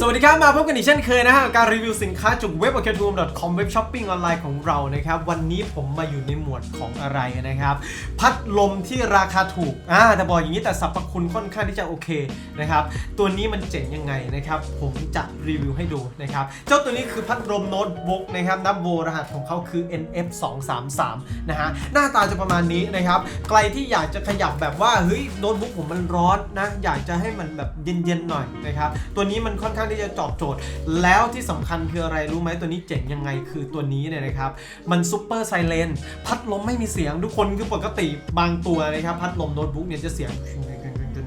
สวัสดีครับ มาพบกันอีกเช่นเคยนะฮะการรีวิวสินค้าจากเว็บ o k t o o m c o m เว็บช้อปปิ้งออนไลน์ของเรานะครับ วันนี้ผมมาอยู่ในหมวดของอะไรนะครับ พัดลมที่ราคาถูกอ่าแต่บอกอย่างนี้แต่สรรพคุณค่อนข้างที่จะโอเคนะครับ ตัวนี้มันเจ๋งยังไงนะครับ ผมจะรีวิวให้ดูนะครับ เจ้าตัวนี้คือพัดลมโน้ตบุ๊กนะครับนับโบรหัสของเขาคือ NF 2 3 3 นะฮะหน้าตาจะประมาณนี้นะครับใครที่อยากจะขยับแบบว่าเฮ้ยโน้ตบุ๊กผมมันร้อนนะอยากจะให้มันแบบเย็นๆหน่อยนะครับตัวนี้มันค่อนข้างที่จะตอบโจทย์ แล้วที่สำคัญคืออะไรรู้ไหมตัวนี้เจ๋งยังไงคือตัวนี้เนี่ยนะครับ มันซูเปอร์ไซเลนพัดลมไม่มีเสียงทุกคนคือปกติบางตัวนะครับ พัดลมโน้ตบุ๊กเนี่ยจะเสียง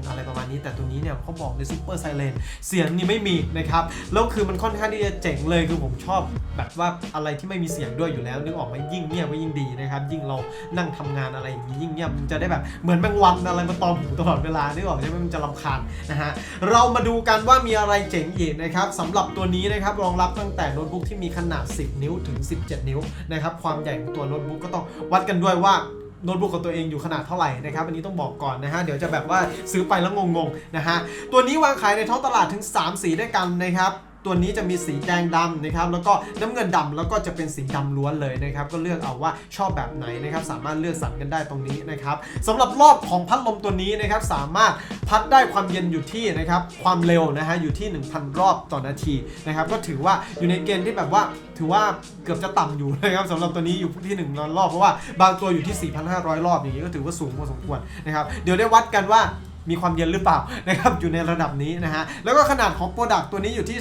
อะไรประมาณนี้ แต่ตัวนี้เนี่ยเขาบอกในซูเปอร์ไซเลนเสียงนี่ไม่มีนะครับ แล้วคือมันค่อนข้างที่จะเจ๋งเลยคือผมชอบแบบว่าอะไรที่ไม่มีเสียงด้วยอยู่แล้ว นึกออกไหมยิ่งเงียบก็ยิ่งดีนะครับ ยิ่งเรานั่งทำงานอะไรอย่างนี้ยิ่งเงียบมันจะได้แบบเหมือนแมงวันอะไรมาตอมหูตลอดเวลานึกออกใช่ไหมมันจะรำคาญนะฮะเรามาดูกันว่ามีอะไรเจ๋งอีกนะครับสำหรับตัวนี้นะครับรองรับตั้งแต่โน้ตบุ๊กที่มีขนาด 10 นิ้วถึง 17 นิ้วนะครับความใหญ่ของตัวโน้ตบุ๊กก็ต้องวัดกันด้วยว่า โน้ตบุ๊กของตัวเองอยู่ขนาดเท่าไหร่นะครับอันนี้ต้องบอกก่อนนะฮะเดี๋ยวจะแบบว่าซื้อไปแล้วงงๆนะฮะตัวนี้วางขายในท้องตลาดถึง 3 สีด้วยกันนะครับ ตัวนี้จะมีสีแดงดำนะครับแล้วก็น้ำเงินดำแล้วก็จะเป็นสีดำล้วนเลยนะครับก็เลือกเอาว่าชอบแบบไหนนะครับสามารถเลือกสรรกันได้ตรงนี้นะครับสำหรับรอบของพัดลมตัวนี้นะครับสามารถพัดได้ความเย็นอยู่ที่นะครับความเร็วนะฮะอยู่ที่ 1,000 รอบต่อนาทีนะครับก็ถือว่าอยู่ในเกณฑ์ที่แบบว่าถือว่าเกือบจะต่ำอยู่นะครับสำหรับตัวนี้อยู่ที่1 0 0รอบเพราะว่าบางตัวอยู่ที่ 4,500 รอบอย่างนี้ก็ถือว่าสูงพอสมควรนะครับเดี๋ยวได้วัดกันว่า มีความเย็นหรือเปล่านะครับอยู่ในระดับนี้นะฮะแล้วก็ขนาดของโปรดักต์ตัวนี้อยู่ที่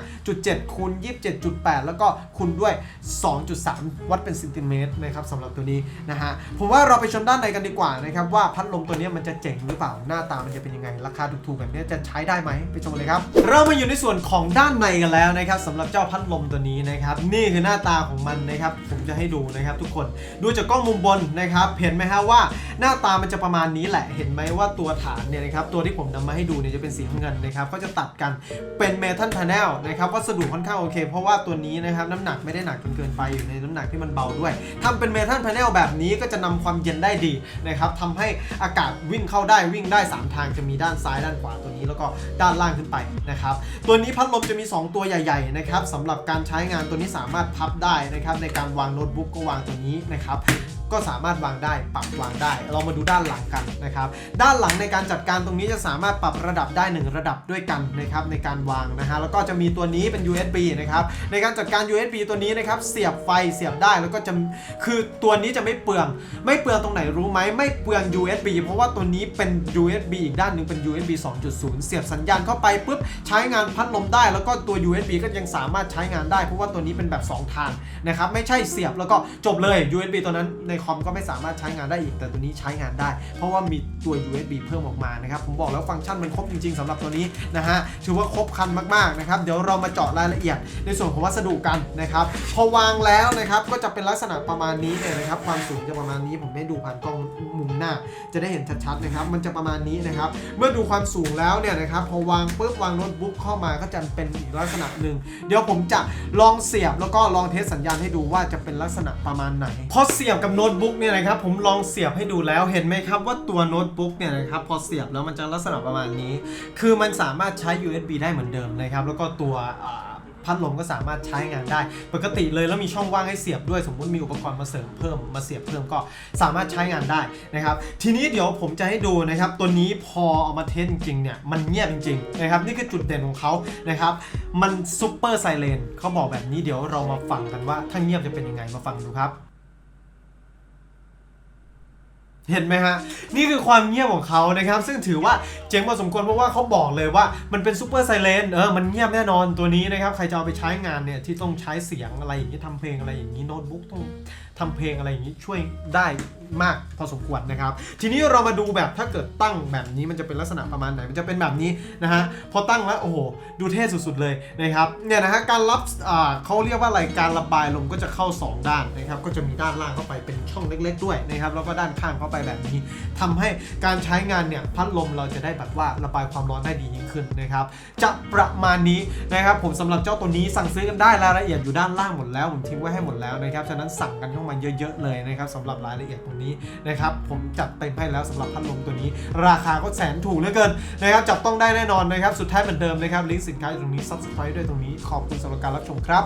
35.7คูณ27.8 แล้วก็คูณด้วย 2.3 วัดเป็นเซนติเมตรนะครับสำหรับตัวนี้นะฮะผมว่าเราไปชมด้านในกันดีกว่านะครับว่าพัดลมตัวนี้มันจะเจ๋งหรือเปล่าหน้าตามันจะเป็นยังไง ราคาถูกๆแบบนี้จะใช้ได้ไหมไปชมเลยครับ เรามาอยู่ในส่วนของด้านในกันแล้วนะครับสำหรับเจ้าพัดลมตัวนี้นะครับนี่คือหน้าตาของมันนะครับผมจะให้ดูนะครับทุกคนดูจากกล้องมุมบนนะครับเห็นไหมฮะว่าหน้าตามันจะประมาณนี้แหละเห็นไหมว่าตัวฐานเนี่ยนะครับตัวที่ผมนำมาให้ดูเนี่ยจะเป็นสีน้ำเงินนะครับก็จะตัดกันเป็นเมทัลพาเนลนะครับวัสดุค่อนข้างโอเค เพราะว่าตัวนี้นะครับน้ำหนักไม่ได้หนักจนเกินไปอยู่ในน้ำหนักที่มันเบาด้วยทำเป็นเมทัลพาเนลแบบนี้ก็จะนำความเย็นได้ดีนะครับทำให้อากาศวิ่งเข้าได้วิ่งได้ 3 ทางจะมีด้านซ้ายด้านขวาตัวนี้แล้วก็ด้านล่างขึ้นไปนะครับตัวนี้พัดลมจะมี 2 ตัวใหญ่ๆนะครับสำหรับการใช้งานตัวนี้สามารถพับได้นะครับในการวางโน้ตบุ๊กก็วางตัวนี้นะครับ ก็สามารถวางได้ปรับวางได้ เรามาดูด้านหลังกันนะครับ ด้านหลังในการจัดการตรงนี้จะสามารถปรับระดับได้ 1 ระดับด้วยกันนะครับในการวางนะฮะแล้วก็จะมีตัวนี้เป็น USB นะครับในการจัดการ USB ตัวนี้นะครับเสียบไฟเสียบได้แล้วก็จะคือตัวนี้จะไม่เปลือง ไม่เปลืองตรงไหนรู้ไหมไม่เปลือง USB เพราะว่าตัวนี้เป็น USB อีกด้านหนึ่งเป็น USB 2.0 เสียบสัญญาณเข้าไปปุ๊บใช้งานพัดลมได้ แล้วก็ตัว USB ก็ยังสามารถใช้งานได้เพราะว่าตัวนี้เป็นแบบ 2 ทางนะครับไม่ใช่เสียบแล้วก็จบเลย USB ตัวนั้นในคอมก็ไม่สามารถใช้งานได้อีก แต่ตัวนี้ใช้งานได้ เพราะว่ามีตัว USB เพิ่มออกมานะครับ ผมบอกแล้วฟังก์ชันมันครบจริง ๆสำหรับตัวนี้นะฮะถือว่าครบครันมากๆนะครับเดี๋ยวเรามาเจาะรายละเอียด ในส่วนของวัสดุกันนะครับพอวางแล้วนะครับก็จะเป็นลักษณะประมาณนี้เนี่ยนะครับความสูงจะประมาณนี้ผมให้ดูผ่านกล้องมุมหน้า จะได้เห็นชัดๆนะครับมันจะประมาณนี้นะครับเมื่อดูความสูงแล้วเนี่ยนะครับพอวางปุ๊บวางโน้ตบุ๊กเข้ามาก็จะเป็นอีกลักษณะหนึ่งเดี๋ยวผมจะลองเสียบแล้วก็ลองเทสสัญญาณให้ดูว่าจะเป็นลักษณะประมาณไหนพอเสียบกับโน้ตตบุ๊กเนี่ยนะครับผมลองเสียบให้ดูแล้วเห็นไหมครับว่าตัวโน้ตบุ๊กเนี่ยนะครับพอเสียบแล้วมันจะลักษณะประมาณนี้ คือมันสามารถใช้ USB ได้เหมือนเดิมนะครับแล้วก็ตัวพัดลมก็สามารถใช้งานได้ ปกติเลยแล้วมีช่องว่างให้เสียบด้วย สมมุติมีอุปกรณ์มาเสริมเพิ่มมาเสียบเพิ่มก็สามารถใช้งานได้นะครับ ทีนี้เดี๋ยวผมจะให้ดูนะครับ ตัวนี้พอเอามาเทสจริงๆเนี่ย มันเงียบจริงๆนะครับ นี่คือจุดเด่นของเขานะครับ มันซูเปอร์ไซเลนเขาบอกแบบนี้เดี๋ยวเรามาฟังกันว่าถ้าเงียบจะเป็นยังไงมาฟังดูครับ เห็นไหมฮะ นี่คือความเงียบของเขานะครับ ซึ่งถือว่าเจ๋งพอสมควรเพราะว่าเขาบอกเลยว่ามันเป็นซูเปอร์ไซเลนเออมันเงียบแน่นอนตัวนี้นะครับ ใครจะเอาไปใช้งานเนี่ยที่ต้องใช้เสียงอะไรอย่างนี้ทำเพลงอะไรอย่างนี้โน้ตบุ๊กต้อง ทำเพลงอะไรอย่างนี้ช่วยได้มากพอสมควรนะครับ ทีนี้เรามาดูแบบถ้าเกิดตั้งแบบนี้มันจะเป็นลักษณะประมาณไหน มันจะเป็นแบบนี้นะฮะพอตั้งแล้วโอ้โหดูเท่สุดๆเลยนะครับเนี่ยนะฮะการรับอ่าเขาเรียกว่าอะไรการระบายลมก็จะเข้า 2 ด้านนะครับก็จะมีด้านล่างเข้าไปเป็นช่องเล็ก ๆ ด้วยนะครับแล้วก็ด้านข้างเข้าไปแบบนี้ทำให้การใช้งานเนี่ยพัดลมเราจะได้แบบว่าระบายความร้อนได้ดียิ่งขึ้นนะครับจะประมาณนี้นะครับผมสำหรับเจ้าตัวนี้สั่งซื้อกันได้รายละเอียดอยู่ด้านล่างหมดแล้วผมทิ้งไว้ให้หมดแล้วนะครับฉะนั้นสั่งกันเข้ามาเยอะๆเลยนะครับสำหรับรายละเอียดตรงนี้นะครับผมจัดเต็มให้แล้วสำหรับพัดลมตัวนี้ ราคาก็แสนถูกเหลือเกินนะครับจับต้องได้แน่นอนนะครับสุดท้ายเหมือนเดิมนะครับลิงก์สินค้าอยู่ตรงนี้ subscribe ด้วยตรงนี้ขอบคุณสำหรับการรับชมครับ